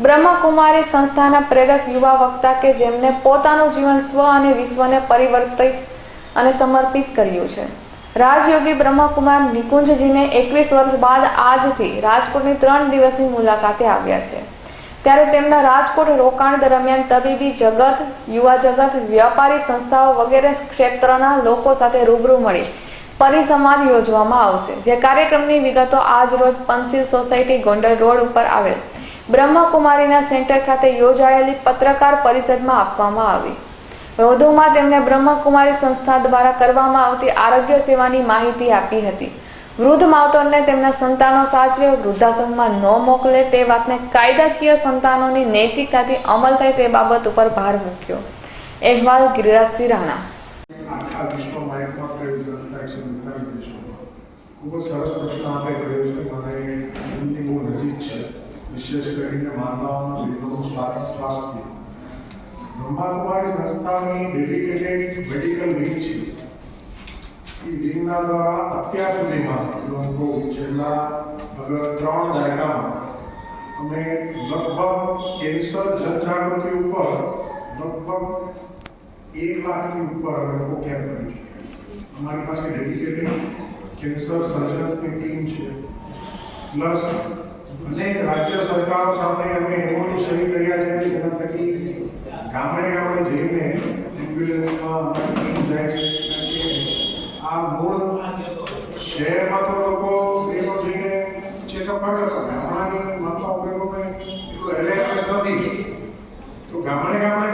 બ્રહ્મકુમારી સંસ્થાના પ્રેરક યુવા વક્તા કે જેમને પોતાનું જીવન સ્વ અને વિશ્વને પરિવર્તિત અને સમર્પિત કર્યું છે. રાજયોગી બ્રહ્મકુમાર નિકુંજજીને એકવીસ વર્ષ બાદ આજથી રાજકોટની ત્રણ દિવસની મુલાકાતે આવ્યા છે. ત્યારે તેમના રાજકોટ રોકાણ દરમિયાન તબીબી જગત, યુવા જગત, વ્યાપારી સંસ્થાઓ વગેરે ક્ષેત્રના લોકો સાથે રૂબરૂ મળી પરિસંવાદ યોજવામાં આવશે. જે કાર્યક્રમની વિગતો આજ રોજ પંસિલ સોસાયટી ગોંડલ રોડ ઉપર આવેલ બ્રહ્મકુમારીના સેન્ટર ખાતે યોજાયેલી પત્રકાર પરિષદમાં આપવામાં આવી. વધુમાં તેમણે બ્રહ્મકુમારી સંસ્થા દ્વારા કરવામાં આવતી આરોગ્ય સેવાની માહિતી આપી હતી. વૃદ્ધ માવતરને તેમના સંતાનો સાચવે, વૃદ્ધાશ્રમમાં ન મોકલે તે વાતને કાયદાકીય સંતાનોની નૈતિકતાથી અમલ થાય તે બાબત ઉપર ભાર મૂક્યો. અહેવાલ ગિરિરાજસિંહ રાણા. ખૂબ સરસ પ્રશ્ન આપે કર્યો છે. મને વિશેષ કરીને માનવાના લીધોનું સ્વાસ્થ્ય. બ્રહ્માકુમારી સંસ્થાની ડેડિકેટેડ મેડિકલ વિંગ છે. એ વિંગના દ્વારા અત્યાર સુધીમાં લોકો છેલ્લા અગર ત્રણ દાયકામાં અમે લગભગ કેન્સર જનજાગૃતિ ઉપર લગભગ એક લાખથી ઉપર લોકો કેમ્પ કરી છે અમારી પાસે ડેડિકેટેડ કેન્સર સર્જન્સની ટીમ છે. પ્લસ અનેક રાજ્ય સરકારો સાથે અમે એમઓયુ સહી કર્યા છે જેના થકી ગામડે ગામડે જઈને એમ્બ્યુલન્સમાં જાય છે. આ મૂળ શહેરમાં તો લોકો એનો જઈને ચેકઅપ તો ગામડાની માતાઓ બહેનોને એટલું અવેરનેસ નથી. તો ગામડે ગામડે